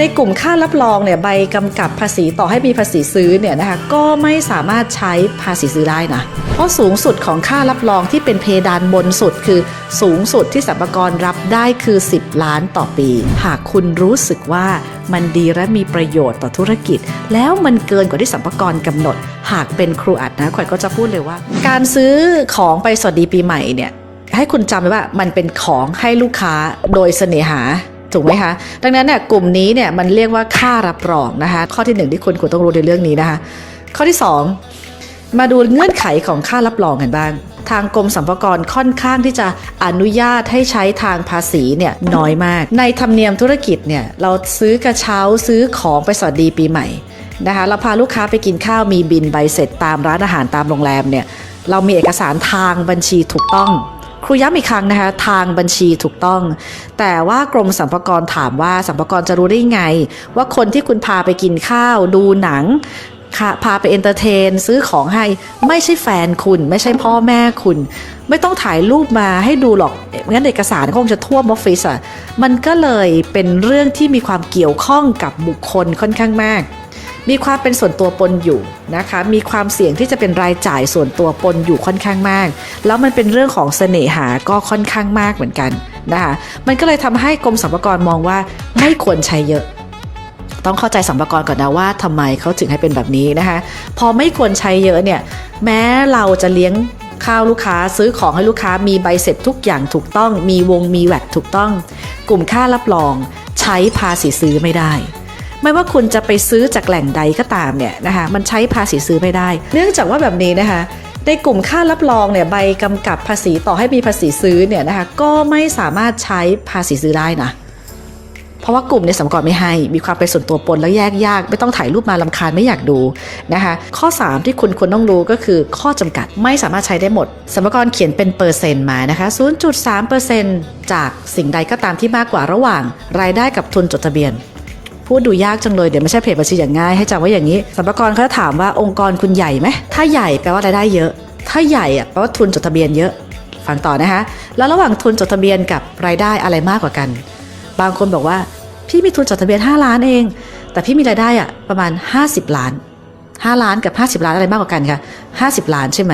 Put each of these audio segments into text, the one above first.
ในกลุ่มค่ารับรองเนี่ยใบกำกับภาษีต่อให้มีภาษีซื้อเนี่ยนะคะก็ไม่สามารถใช้ภาษีซื้อได้นะ เพราะสูงสุดของค่ารับรองที่เป็นเพดานบนสุดคือสูงสุดที่สรรพากรรับได้คือ 10 ล้านต่อปี หากคุณรู้สึกว่ามันดีและมีประโยชน์ต่อธุรกิจ แล้วมันเกินกว่าที่สรรพากรกำหนด หากเป็นครูอัดนะขวัญก็จะพูดเลยว่า การซื้อของไปสวัสดีปีใหม่เนี่ยให้คุณจำไว้ว่ามันเป็นของให้ลูกค้าโดยเสน่หา ถูกไหมคะดังนั้นเนี่ยกลุ่มนี้เนี่ยมันเรียกว่าค่ารับรองนะคะ ข้อที่หนึ่งที่คุณควรต้องรู้ในเรื่องนี้นะคะ ข้อที่สองมาดูเงื่อนไขของค่ารับรองกันบ้าง ทางกรมสรรพากรค่อนข้างที่จะอนุญาตให้ใช้ทางภาษีเนี่ยน้อยมาก ในธรรมเนียมธุรกิจเนี่ยเราซื้อกระเช้าซื้อของไปสวัสดีปีใหม่นะคะเราพาลูกค้าไปกินข้าวมีบินใบเสร็จตามร้านอาหารตามโรงแรมเนี่ยเรามีเอกสารทางบัญชีถูกต้อง ครูย้ำอีกครั้งนะคะ ทางบัญชีถูกต้อง แต่ว่ากรมสรรพากรถามว่าสรรพากรจะรู้ได้ไง ว่าคนที่คุณพาไปกินข้าว ดูหนังพาไปเอนเตอร์เทน ซื้อของให้ไม่ใช่แฟนคุณ ไม่ใช่พ่อแม่คุณ ไม่ต้องถ่ายรูปมาให้ดูหรอกงั้นเอกสารคงจะท่วมออฟฟิศอะมันก็เลยเป็นเรื่องที่มีความเกี่ยวข้องกับบุคคลค่อนข้างมาก มีความเป็นส่วนตัวปนอยู่นะคะ มีความเสี่ยงที่จะเป็นรายจ่ายส่วนตัวปนอยู่ค่อนข้างมาก แล้วมันเป็นเรื่องของเสน่หาก็ค่อนข้างมากเหมือนกันนะคะ มันก็เลยทำให้กรมสรรพากรมองว่าไม่ควรใช้เยอะ ต้องเข้าใจสรรพากรก่อนนะว่าทำไมเขาถึงให้เป็นแบบนี้นะคะ พอไม่ควรใช้เยอะเนี่ย แม้เราจะเลี้ยงข้าวลูกค้าซื้อของให้ลูกค้ามีใบเสร็จทุกอย่างถูกต้อง มีวงมีแวดถูกต้อง กลุ่มค่ารับรอง ใช้ภาษีซื้อไม่ได้ ไม่ว่าคุณจะไปซื้อจากแหล่งใดก็ตามเนี่ยนะคะมันใช้ภาษีซื้อไม่ได้ เนื่องจากว่าแบบนี้นะคะในกลุ่มค่ารับรองเนี่ยใบกำกับภาษีต่อให้มีภาษีซื้อเนี่ยนะคะก็ไม่สามารถใช้ภาษีซื้อได้นะเพราะว่ากลุ่มเนี่ยสมกรไม่ให้มีความเป็นส่วนตัวปนแล้วแยกยาก ไม่ต้องถ่ายรูปมาลำคาญไม่อยากดูนะคะข้อ 3 ที่คุณควรต้องรู้ก็คือข้อจำกัดไม่สามารถใช้ได้หมดสมกรเขียนเป็นเปอร์เซ็นต์มานะคะ0.3%จากสิ่งใดก็ตามที่มากกว่าระหว่าง รายได้กับทุนจดทะเบียน พูดดูยากจังเลยเดี๋ยวไม่ใช่เพจบัญชีอย่างง่ายให้จำไว้อย่างนี้สรรพากรเขาจะถามว่าองค์กรคุณใหญ่ไหมถ้าใหญ่แปลว่ารายได้เยอะ ถ้าใหญ่อะแปลว่าทุนจดทะเบียนเยอะฟังต่อนะคะแล้วระหว่างทุนจดทะเบียนกับรายได้อะไรมากกว่ากัน บางคนบอกว่าพี่มีทุนจดทะเบียน 5 ล้านเอง แต่พี่มีรายได้อะประมาณ 50 ล้าน 5 ล้านกับ 50 ล้านอะไรมากกว่ากันคะ50 ล้านใช่ไหม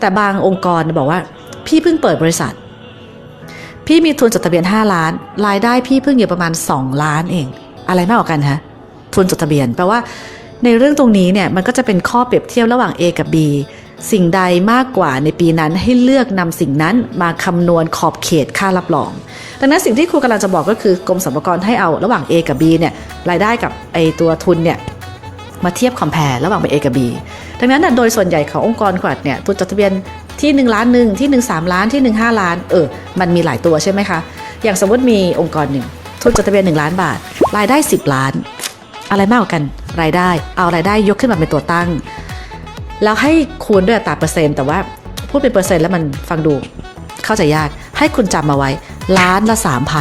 แต่บางองค์กรบอกว่า พี่เพิ่งเปิดบริษัท พี่มีทุนจดทะเบียน 5 ล้าน รายได้พี่เพิ่งอยู่ประมาณ 2 ล้านเอง อะไรมากกว่ากันคะทุนจดทะเบียนแปลว่า ในเรื่องตรงนี้เนี่ยมันก็จะเป็นข้อเปรียบเทียบระหว่าง A กับ B สิ่งใดมากกว่าในปีนั้นให้เลือกนำสิ่งนั้นมาคำนวณขอบเขตค่ารับรอง ดังนั้นสิ่งที่ครูกำลังจะบอกก็คือกรมสรรพากรให้เอาระหว่าง A กับ B เนี่ยรายได้กับไอตัวทุนเนี่ยมาเทียบคอมเพลระหว่างเป็น A กับ B ดังนั้นน่ะโดยส่วนใหญ่ขององค์กรขวัดเนี่ยทุนจดทะเบียนที่ 1 ล้านหนึ่งที่ 1 3 ล้านที่ 1 5 ล้าน เออ มันมีหลายตัวใช่ไหมคะ อย่างสมมติมีองค์กรหนึ่งทุนจดทะเบียน 1 ล้านบาท รายได้ 10 ล้าน อะไรมากกว่ากัน รายได้ เอารายได้ยกขึ้นมาเป็นตัวตั้ง แล้วให้คูณด้วยอัตราเปอร์เซ็นต์ แต่ว่าพูดเป็นเปอร์เซ็นต์แล้วมันฟังดู เข้าใจยาก ให้คุณจำมาไว้ ล้านละ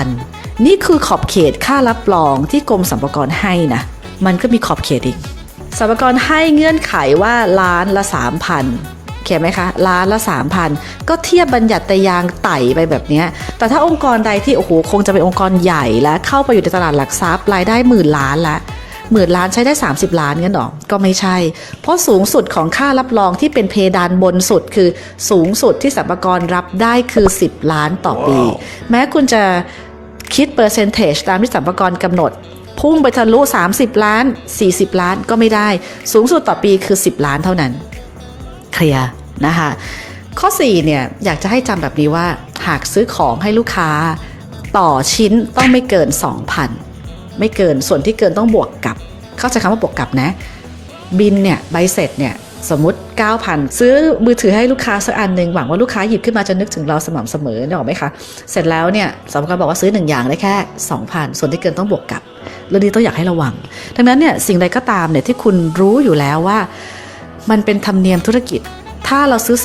3,000 นี่คือขอบเขตค่ารับรองที่กรมสรรพากรให้นะ มันก็มีขอบเขตอีกสรรพากรให้เงื่อนไขว่าล้านละ3,000 เขียนไหมคะล้านละ3,000 ก็เทียบบัญญัติยางไต่ไปแบบเนี้ยแต่ถ้าองค์กรใดที่โอ้โหคงจะเป็นองค์กรใหญ่และเข้าไปอยู่ในตลาดหลักทรัพย์รายได้หมื่นล้านละหมื่นล้านใช้ได้ 30 ล้านงั้นหรอ ก็ไม่ใช่ เพราะสูงสุดของค่ารับรองที่เป็นเพดานบนสุดคือสูงสุดที่สรรพากรรับได้คือ 10 ล้านต่อปีแม้คุณจะคิดเปอร์เซนเทจตามที่สรรพากรกำหนด พุ่งไปทะลุ 30 ล้าน 40 ล้านก็ไม่ได้ สูงสุดต่อปีคือ 10 ล้านเท่านั้น เคลียร์นะคะข้อ4เนี่ยอยากจะให้จำแบบนี้ว่าหากซื้อของให้ลูกค้าต่อชิ้นต้องไม่เกิน 2,000 ไม่เกินส่วนที่เกินต้องบวกกับ เข้าใจคำว่าบวกกับนะ บินเนี่ยใบเสร็จเนี่ยสมมติ 9,000 ซื้อมือถือให้ลูกค้าสักอันหนึ่งหวังว่าลูกค้าหยิบขึ้นมาจะนึกถึงเราสม่ำเสมอนึกออไหมคะ เสร็จแล้วเนี่ยสมการบอกว่าซื้อหนึ่งอย่างได้แค่ 2,000 ส่วนที่เกินต้องบวกกับเรื่องนี้ต้องอยากให้ระวัง ดังนั้นเนี่ยสิ่งใดก็ตามเนี่ยที่คุณรู้อยู่แล้วว่า มันเป็นธรรมเนียมธุรกิจ ถ้าเราซื้อ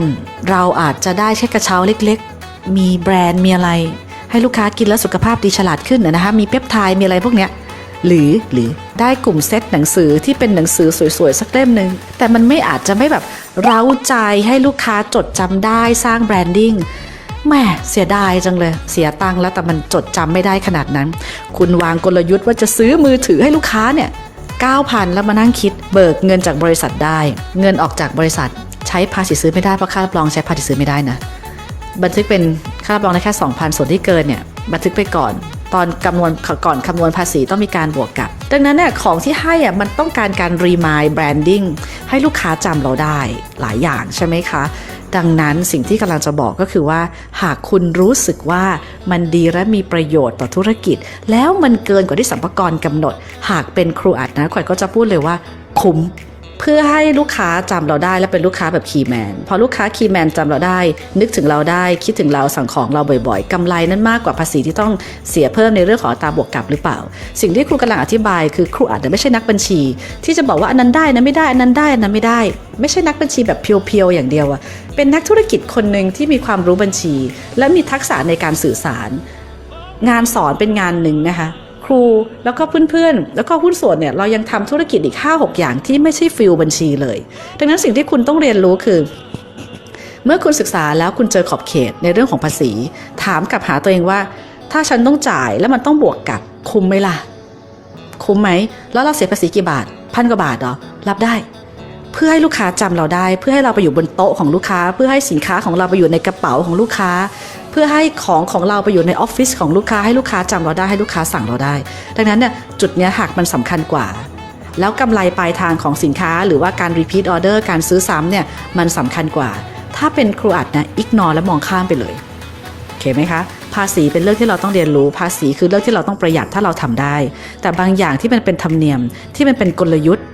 2,000 เราอาจจะได้แค่กระเช้าเล็กๆ มีแบรนด์มีอะไร ให้ลูกค้ากินแล้วสุขภาพดีฉลาดขึ้นนะนะคะมีเปปไทด์มีอะไรพวกเนี้ยหรือหรือได้กลุ่มเซตหนังสือที่เป็นหนังสือสวยๆ สักเล่มหนึ่งแต่มันไม่อาจจะไม่แบบเร้าใจให้ลูกค้าจดจำได้สร้างแบรนดิ้งแหม่เสียดายจังเลย เสียตังค์แล้วแต่มันจดจำไม่ได้ขนาดนั้น คุณวางกลยุทธ์ว่าจะซื้อมือถือให้ลูกค้าเนี่ย 9,000 แล้วมานั่งคิดเบิกเงินจากบริษัทได้ เงินออกจากบริษัท ใช้ภาษีซื้อไม่ได้เพราะค่ารับรองใช้ภาษีซื้อไม่ได้นะบันทึกเป็นค่ารับรองได้แค่ 2,000 ส่วนที่เกินเนี่ยบันทึกไปก่อนตอนคำนวณก่อนคำนวณภาษีต้องมีการบวกกับ ดังนั้นเนี่ยของที่ให้อะมันต้องการการรีมายแบรนดิ้งให้ลูกค้าจำเราได้หลายอย่างใช่ไหมคะ ดังนั้นสิ่งที่กำลังจะบอกก็คือว่า หากคุณรู้สึกว่ามันดีและมีประโยชน์ต่อธุรกิจ แล้วมันเกินกว่าที่สัมภาระกำหนด หากเป็นครูอัดนะขวัญก็จะพูดเลยว่าคุ้ม เพื่อให้ลูกค้าจำเราได้และเป็นลูกค้าแบบคีย์แมนพอลูกค้าคีย์แมนจำเราได้ นึกถึงเราได้คิดถึงเราสั่งของเราบ่อยๆกำไรนั้นมากกว่าภาษีที่ต้องเสียเพิ่มในเรื่องของตาบวกกลับหรือเปล่า สิ่งที่ครูกำลังอธิบายคือครูอาจจะไม่ใช่นักบัญชี ที่จะบอกว่าอันนั้นได้นนั้นไม่ได้อันนั้นได้อันนั้นไม่ได้ ไม่ใช่นักบัญชีแบบเพียวๆอย่างเดียวอะเป็นนักธุรกิจคนหนึ่งที่มีความรู้บัญชี และมีทักษะในการสื่อสาร งานสอนเป็นงานหนึ่งนะคะ ครูแล้วก็เพื่อนๆ แล้วก็หุ้นส่วนเนี่ยเรายังทำธุรกิจอีก 5-6 อย่างที่ไม่ใช่ฟิลบัญชีเลย ดังนั้นสิ่งที่คุณต้องเรียนรู้คือ เมื่อคุณศึกษาแล้วคุณเจอขอบเขตในเรื่องของภาษี ถามกลับหาตัวเองว่า ถ้าฉันต้องจ่ายแล้วมันต้องบวกกับคุ้มไหมล่ะ คุ้มไหม แล้วเราเสียภาษีกี่บาท พันกว่าบาทเหรอรับได้เพื่อให้ลูกค้าจำเราได้ เพื่อให้เราไปอยู่บนโต๊ะของลูกค้า เพื่อให้สินค้าของเราไปอยู่ในกระเป๋าของลูกค้า เพื่อให้ของของเราไปอยู่ในออฟฟิศของลูกค้าให้ลูกค้าจำเราได้ให้ลูกค้าสั่งเราได้ ดังนั้นเนี่ยจุดเนี้ยหากมันสำคัญกว่า แล้วกำไรปลายทางของสินค้า หรือว่าการ repeat order การซื้อซ้ำเนี่ยมันสำคัญกว่า ถ้าเป็นครูอัดนะอิกนอและมองข้ามไปเลยโอเคไหมคะภาษีเป็นเรื่องที่เราต้องเรียนรู้ ภาษีคือเรื่องที่เราต้องประหยัดถ้าเราทำได้ แต่บางอย่างที่มันเป็นธรรมเนียมที่มันเป็นกลยุทธ์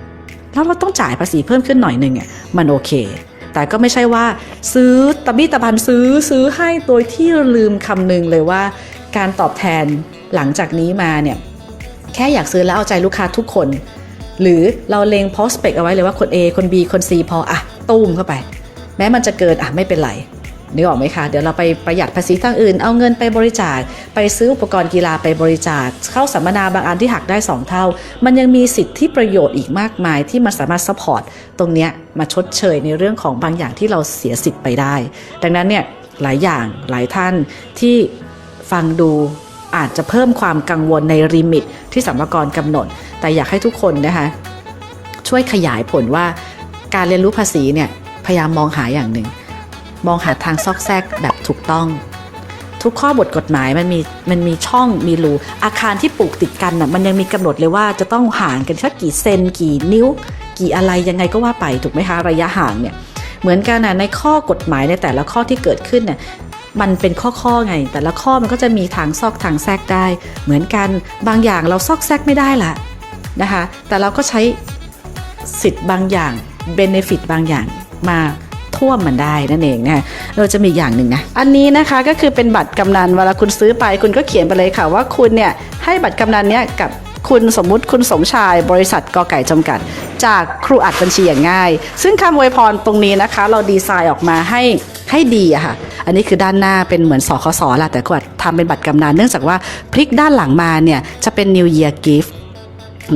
แล้วเราต้องจ่ายภาษีเพิ่มขึ้นหน่อยหนึ่งอะมันโอเค แต่ก็ไม่ใช่ว่าซื้อตะบี้ตะบันซื้อซื้อให้โดยที่ลืมคำนึงเลยว่า การตอบแทนหลังจากนี้มาเนี่ยแค่อยากซื้อแล้วเอาใจลูกค้าทุกคน หรือเราเลง prospect เอาไว้เลยว่าคน A คน B คน C พออะตุ้มเข้าไป แม้มันจะเกินอะไม่เป็นไร นึกออกไหมคะ เดี๋ยวเราไปประหยัดภาษีทางอื่น เอาเงินไปบริจาค ไปซื้ออุปกรณ์กีฬาไปบริจาค เข้าสัมมนาบางอันที่หักได้ 2 เท่า มันยังมีสิทธิประโยชน์อีกมากมายที่มันสามารถซัพพอร์ตตรงนี้มาชดเชยในเรื่องของบางอย่างที่เราเสียสิทธิ์ไปได้ ดังนั้นเนี่ยหลายอย่างหลายท่านที่ฟังดูอาจจะเพิ่มความกังวลในริมิตที่สัมภากรกำหนด แต่อยากให้ทุกคนนะคะช่วยขยายผลว่าการเรียนรู้ภาษีเนี่ยพยายามมองหาอย่างหนึ่ง มองหาทางซอกแซกแบบถูกต้อง ทุกข้อบทกฎหมายมันมีมันมีช่องมีรูอาคารที่ปลูกติดกันน่ะมันยังมีกำหนดเลยว่าจะต้องห่างกันสักกี่เซนกี่นิ้ว กี่อะไรยังไงก็ว่าไปถูกไหมคะระยะห่างเนี่ยเหมือนกันนะในข้อกฎหมายในแต่ละข้อที่เกิดขึ้นเนี่ยมันเป็นข้อๆไง แต่ละข้อมันก็จะมีทางซอกทางแทรกได้ เหมือนกันบางอย่างเราซอกแซกไม่ได้ละนะคะแต่เราก็ใช้สิทธิ์บางอย่างเบนฟิตบางอย่างมา ท่วมมันได้นั่นเองนะคะเราจะมีอย่างหนึ่งนะ อันนี้นะคะก็คือเป็นบัตรกำนันเวลาคุณซื้อไปคุณก็เขียนไปเลยค่ะว่าคุณเนี่ยให้บัตรกำนันเนี่ยกับคุณสมมุติคุณสมชายบริษัทกอไก่จำกัด จากครูอัดบัญชีอย่างง่าย ซึ่งคำอวยพรตรงนี้นะคะ เราดีไซน์ออกมาให้ให้ดีอะค่ะ อันนี้คือด้านหน้าเป็นเหมือนสคสแหละแต่ครูอัดทำเป็นบัตรกำนันเนื่องจากว่าพลิกด้านหลังมาเนี่ยจะเป็น New Year Gift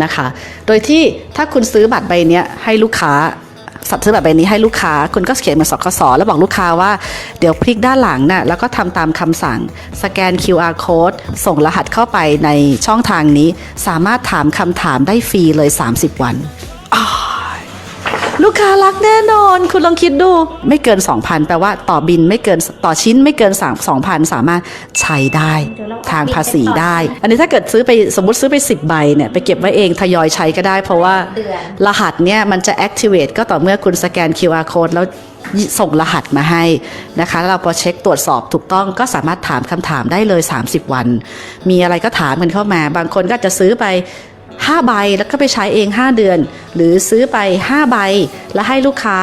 นะคะ โดยที่ถ้าคุณซื้อบัตรใบเนี้ยให้ลูกค้า ซื้อแบบใบนี้ให้ลูกค้า คุณก็เขียนมาสคสแล้วบอกลูกค้าว่าเดี๋ยวพลิกด้านหลังน่ะแล้วก็ทำตามคำสั่ง สแกน QR code ส่งรหัสเข้าไปในช่องทางนี้ สามารถถามคำถามได้ฟรีเลย 30 วัน ลูกค้ารักแน่นอน คุณลองคิดดู ไม่เกิน 2,000 แปลว่าต่อบินไม่เกินต่อชิ้นไม่เกิน3 2,000 สามารถใช้ได้ทางภาษีได้ อันนี้ถ้าเกิดซื้อไปสมมติซื้อไป 10 ใบเนี่ยไปเก็บไว้เองทยอยใช้ก็ได้ เพราะว่ารหัสเนี่ยมันจะ activate ก็ต่อเมื่อคุณสแกน QR code แล้วส่งรหัสมาให้นะคะแล้วเราพอเช็คตรวจสอบถูกต้องก็สามารถถามคำถามได้เลย 30 วัน มีอะไรก็ถามกันเข้ามา บางคนก็จะซื้อไป 5 ใบแล้วก็ไปใช้เอง 5 เดือน หรือซื้อไป 5 ใบ แล้วให้ลูกค้า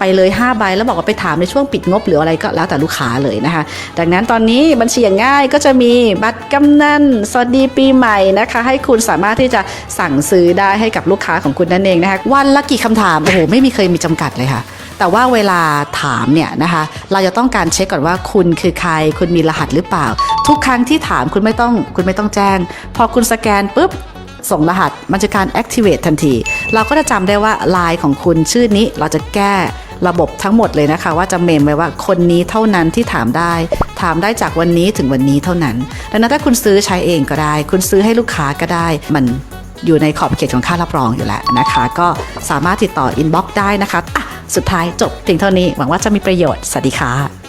ไปเลย 5 ใบ แล้วบอกว่าไปถามในช่วงปิดงบหรืออะไรก็แล้วแต่ลูกค้าเลยนะคะ ดังนั้นตอนนี้บัญชีอย่างง่ายก็จะมีบัตรกำนันสวัสดีปีใหม่นะคะ ให้คุณสามารถที่จะสั่งซื้อได้ให้กับลูกค้าของคุณนั่นเองนะคะวันละกี่คำถามโอ้โหไม่มีเคยมีจำกัดเลยค่ะแต่ว่าเวลาถามเนี่ยนะคะ เราจะต้องการเช็คก่อนว่าคุณคือใคร คุณมีรหัสหรือเปล่า ทุกครั้งที่ถามคุณไม่ต้องคุณไม่ต้องแจ้ง พอคุณสแกนปุ๊บ ส่งรหัสมันจะการ activate ทันที เราก็จะจำได้ว่าไลน์ของคุณชื่อนี้เราจะแก้ระบบทั้งหมดเลยนะคะ ว่าจะเมมไว้ว่าคนนี้เท่านั้นที่ถามได้ ถามได้จากวันนี้ถึงวันนี้เท่านั้นดังนั้นถ้าคุณซื้อใช้เองก็ได้ คุณซื้อให้ลูกค้าก็ได้ มันอยู่ในขอบเขตของค่ารับรองอยู่แล้วนะคะ ก็สามารถติดต่ออินบ็อกซ์ได้นะคะะสุดท้ายจบเพียงเท่านี้หวังว่าจะมีประโยชน์สวัสดีค่ะ